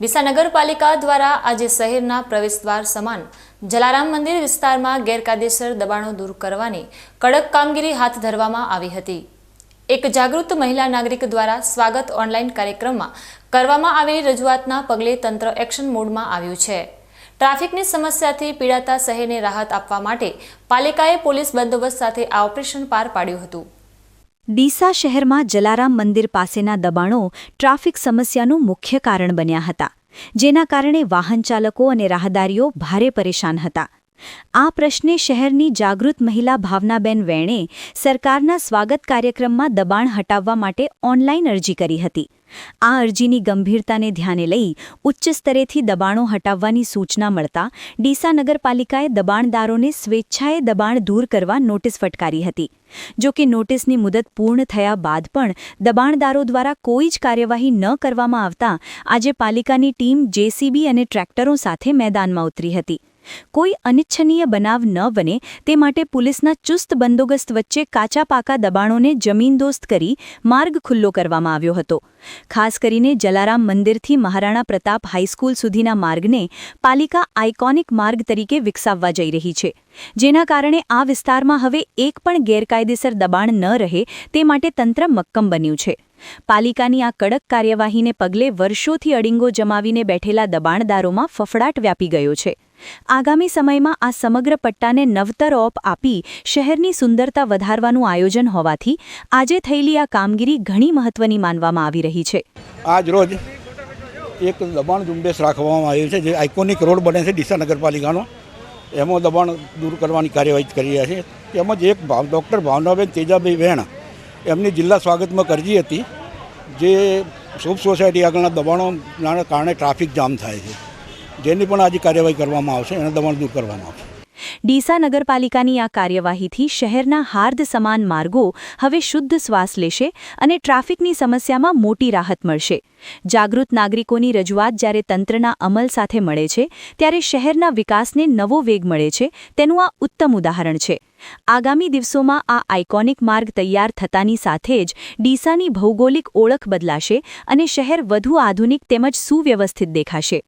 ડીસા નગરપાલિકા દ્વારા આજે શહેરના પ્રવેશદ્વાર સમાન જલારામ મંદિર વિસ્તારમાં ગેરકાયદેસર દબાણો દૂર કરવાની કડક કામગીરી હાથ ધરવામાં આવી હતી. એક જાગૃત મહિલા નાગરિક દ્વારા સ્વાગત ઓનલાઈન કાર્યક્રમમાં કરવામાં આવેલી રજૂઆતના પગલે તંત્ર એક્શન મોડમાં આવ્યું છે. ટ્રાફિકની સમસ્યાથી પીડાતા શહેરને રાહત આપવા માટે પાલિકાએ પોલીસ બંદોબસ્ત સાથે આ ઓપરેશન પાર પાડ્યું હતું. ડીસા શહેરમાં જલારામ મંદિર પાસેના દબાણો ટ્રાફિક સમસ્યાનું મુખ્ય કારણ બન્યા હતા, જેના કારણે વાહન ચાલકો અને રાહદારીઓ ભારે પરેશાન હતા. આ પ્રશ્ને શહેરની જાગૃત મહિલા ભાવનાબેન વેણે સરકારના સ્વાગત કાર્યક્રમમાં દબાણ હટાવવા માટે ઓનલાઈન અરજી કરી હતી. આ અરજીની ગંભીરતાને ધ્યાને લઈ ઉચ્ચ સ્તરેથી દબાણો હટાવવાની સૂચના મળતા ડીસા નગરપાલિકાએ દબાણદારોને સ્વેચ્છાએ દબાણ દૂર કરવા નોટિસ ફટકારી હતી. જો કે નોટિસની મુદત પૂર્ણ થયા બાદ પણ દબાણદારો દ્વારા કોઈ જ કાર્યવાહી ન કરવામાં આવતા આજે પાલિકાની ટીમ જેસીબી અને ટ્રેક્ટરો સાથે મેદાનમાં ઉતરી હતી. કોઈ અનિચ્છનીય બનાવ ન બને, તે માટે પોલીસના ચુસ્ત બંદોબસ્ત વચ્ચે કાચા પાકા દબાણોને જમીનદોસ્ત કરી માર્ગ ખુલ્લો કરવામાં આવ્યો હતો. ખાસ કરીને જલારામ મંદિરથી મહારાણા પ્રતાપ હાઈસ્કૂલ સુધીના માર્ગને પાલિકા આઇકોનિક માર્ગ તરીકે વિકસાવવા જઈ રહી છે. જેના કારણે આ વિસ્તારમાં હવે એક પણ ગેરકાયદેસર દબાણ ન રહે, તે માટે તંત્ર મક્કમ બન્યું છે. પાલિકાની આ કડક કાર્યવાહીને પગલે વર્ષોથી અડિંગો જમાવીને બેઠેલા દબાણદારોમાં ફફડાટ વ્યાપી ગયો છે. આગામી સમયમાં આ સમગ્ર પટ્ટાને નવતર ઓપ આપી શહેરની સુંદરતા વધારવાનું આયોજન હોવાથી આજે થયેલી આ કામગીરી ઘણી મહત્વની માનવામાં આવી રહી છે. આજ રોજ એક દબાણ ઝુંબેશ રાખવામાં આવ્યું છે, જે આઇકોનિક રોડ બને છે ડીસા નગરપાલિકાનો. એમાં દબાણ દૂર કરવાની કાર્યવાહી કરી રહ્યા છે. તેમજ એક ભાવ ડૉક્ટર ભાવનાબેન તેજાભાઈ વેણ એમની જિલ્લા સ્વાગતમાં કરજી હતી, જે શુભ સોસાયટી આગળના દબાણોના કારણે ટ્રાફિક જામ થાય છે. જેની પણ આજે કાર્યવાહી કરવામાં આવશે, એને દબાણ દૂર કરવામાં આવશે. ડીસા નગરપાલિકાની આ કાર્યવાહીથી શહેરના હાર્દ સમાન માર્ગો હવે શુદ્ધ શ્વાસ લેશે અને ટ્રાફિકની સમસ્યામાં મોટી રાહત મળશે. જાગૃત નાગરિકોની રજૂઆત જ્યારે તંત્રના અમલ સાથે મળે છે, ત્યારે શહેરના વિકાસને નવો વેગ મળે છે, તેનું આ ઉત્તમ ઉદાહરણ છે. આગામી દિવસોમાં આ આઇકોનિક માર્ગ તૈયાર થતાની સાથે જ ડીસાની ભૌગોલિક ઓળખ બદલાશે અને શહેર વધુ આધુનિક તેમજ સુવ્યવસ્થિત દેખાશે.